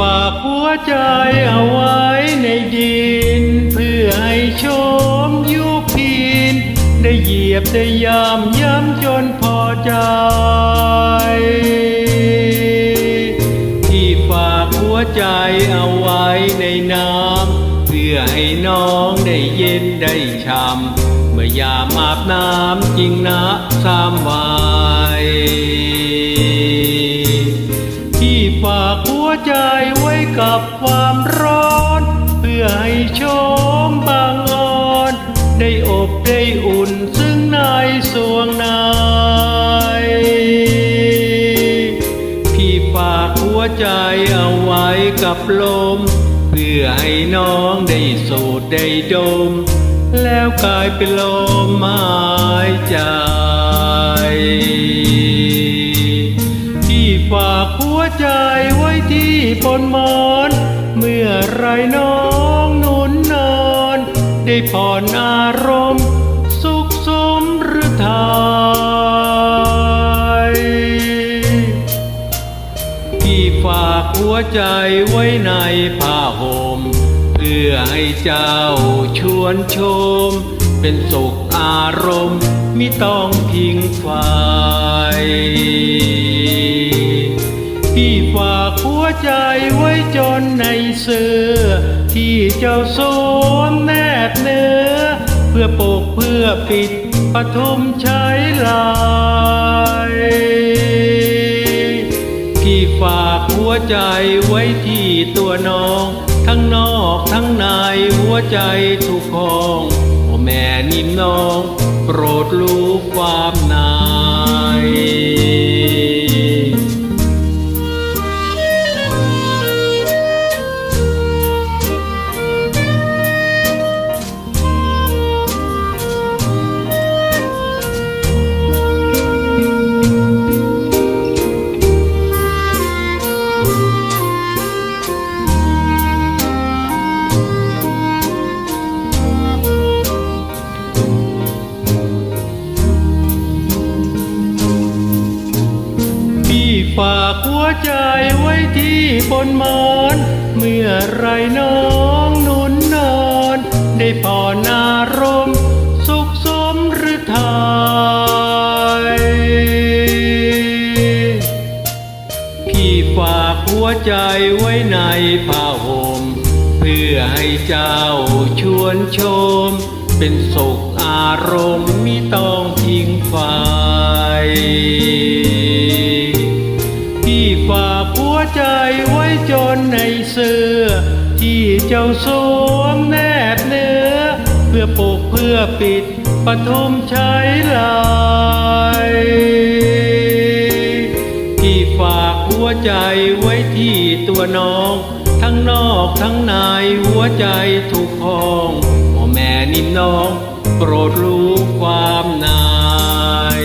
ฝากหัวใจเอาไว้ในดิน เพื่อให้ชมยุพิน ได้เหยียบได้ยามย้ำจนพอใจพี่ฝากหัวใจเอาไว้ในน้ำ เพื่อให้น้องได้เย็นได้ช่ำเมื่อยามอาบน้ำจริงนะสามวัยพี่ฝากหัว ใจไว้กับความร้อน เพื่อให้ชมบางอ่อน ได้อบได้อุ่นซึ่งในสวงในพี่ฝากหัวใจเอาไว้กับลม เพื่อให้น้องได้สูดได้ดม แล้วกลายเป็นลมหายใจพี่ฝากหัวใจ ที่ปนมอน เมื่อไรน้องหนุนนอน ได้ผ่อนอารมณ์ สุขสมหรือไทยพี่ฝากหัวใจไว้ในผ้าห่มเพื่อให้เจ้าชวนชม เป็นสุขอารมณ์มิต้องพิงไฟ พี่ฝากหัวใจไว้จนในเสื้อ ที่เจ้าสวมแนบเนื้อ เพื่อปกเพื่อปิดปทุมใช้ลายพี่ฝากหัวใจไว้ที่ตัวน้อง ทั้งนอกทั้งในหัวใจทุกห้องโอแม่นิ่มน้อง โปรดรู้ความนพี่ฝากหัวใจไว้ที่บนมอน เมื่อไรน้องหนุนนอน ได้ผ่อนอารมณ์สุขสมหรือไทยพี่ฝากหัวใจไว้ในผ้าห่มเพื่อให้เจ้าชวนชม เป็นสุขอารมณ์มิต้องทิ้งไฟ ฝากหัวใจไว้จนในเสื้อ ที่เจ้าสวมแนบเนื้อ เพื่อปกเพื่อปิดปฐมใช้ลายที่ฝากหัวใจไว้ที่ตัวน้อง ทั้งนอกทั้งในหัวใจถูกห้องพ่อแม่นิ่มน้อง โปรดรู้ความนาย